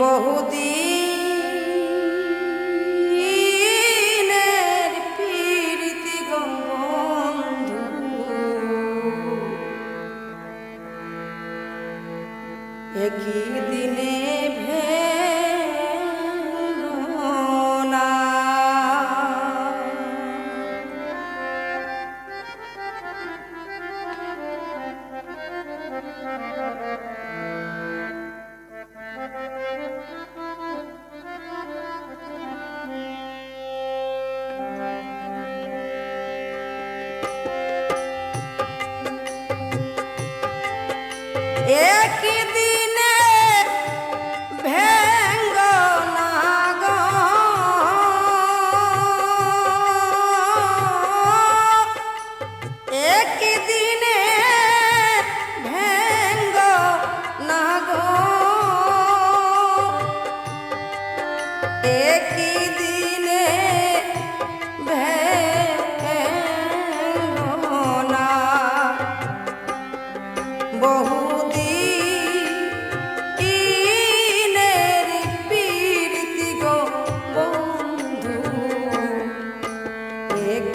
বহুদিনের প্রীতি বন্ধু। একই দিনে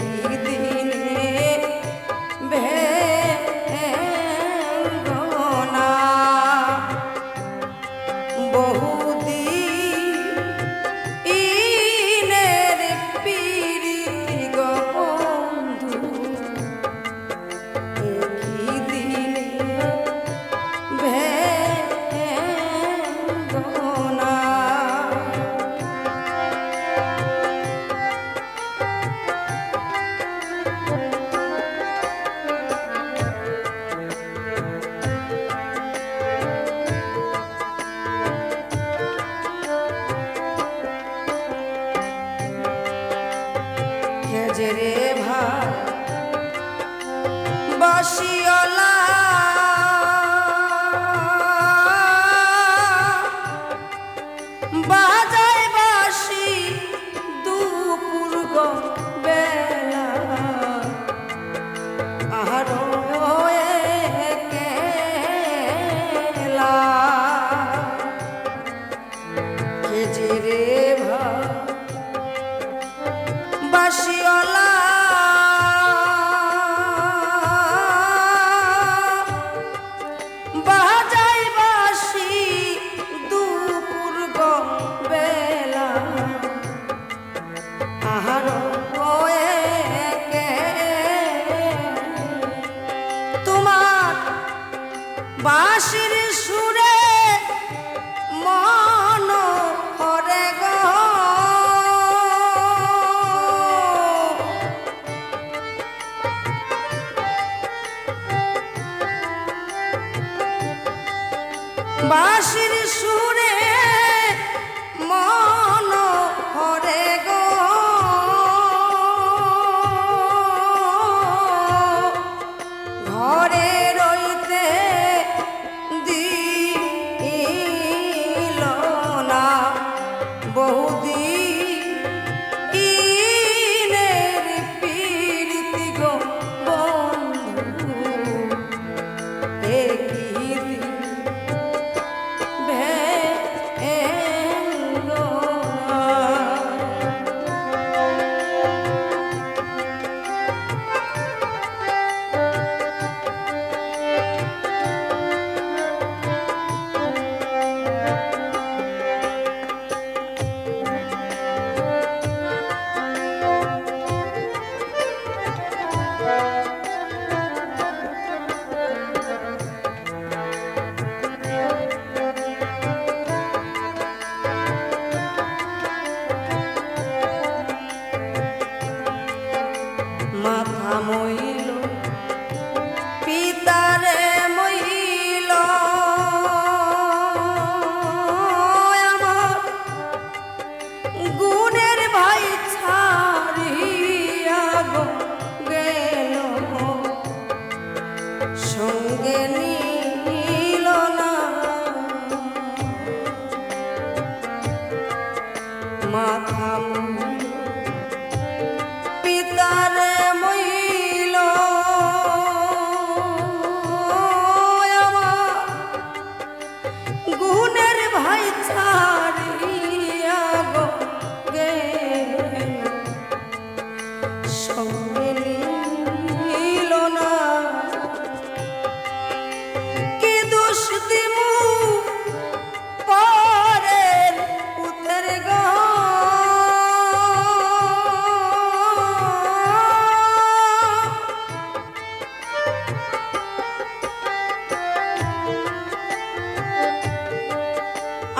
Hey. রে ভাই। বসিয়লা বাজায় বাসি দুপুর বেলা আহার খেজে রে ভাই। বাসিওলা বাজাই বাসি দুপুর গম্বেলা। আহার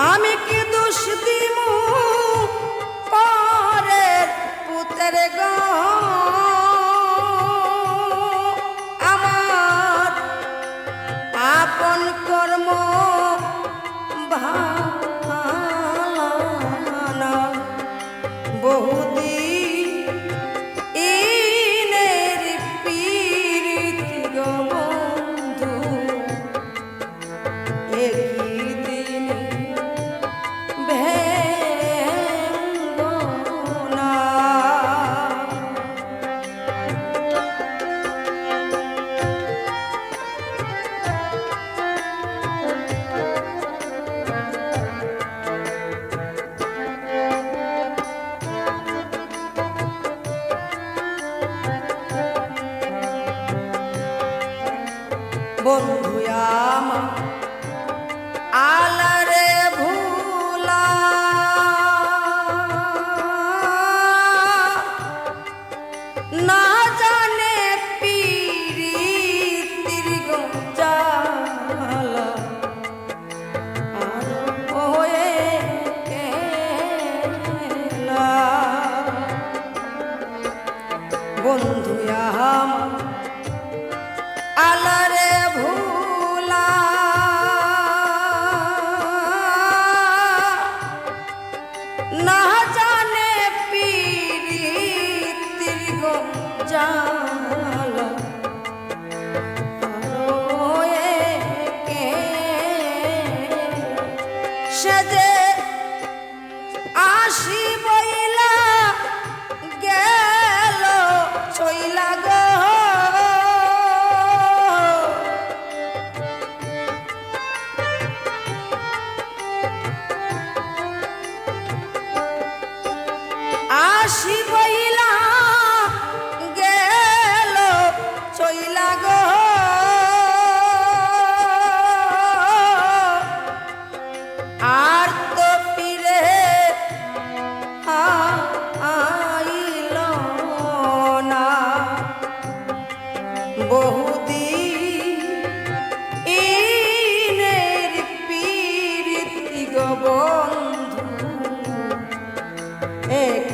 আমি কি দোষ দিব পরের পুতের গা বন্ধু আমার আর তো ফিরে আইল না বহুদিন ইনের পীরিতি গবন্ধু এক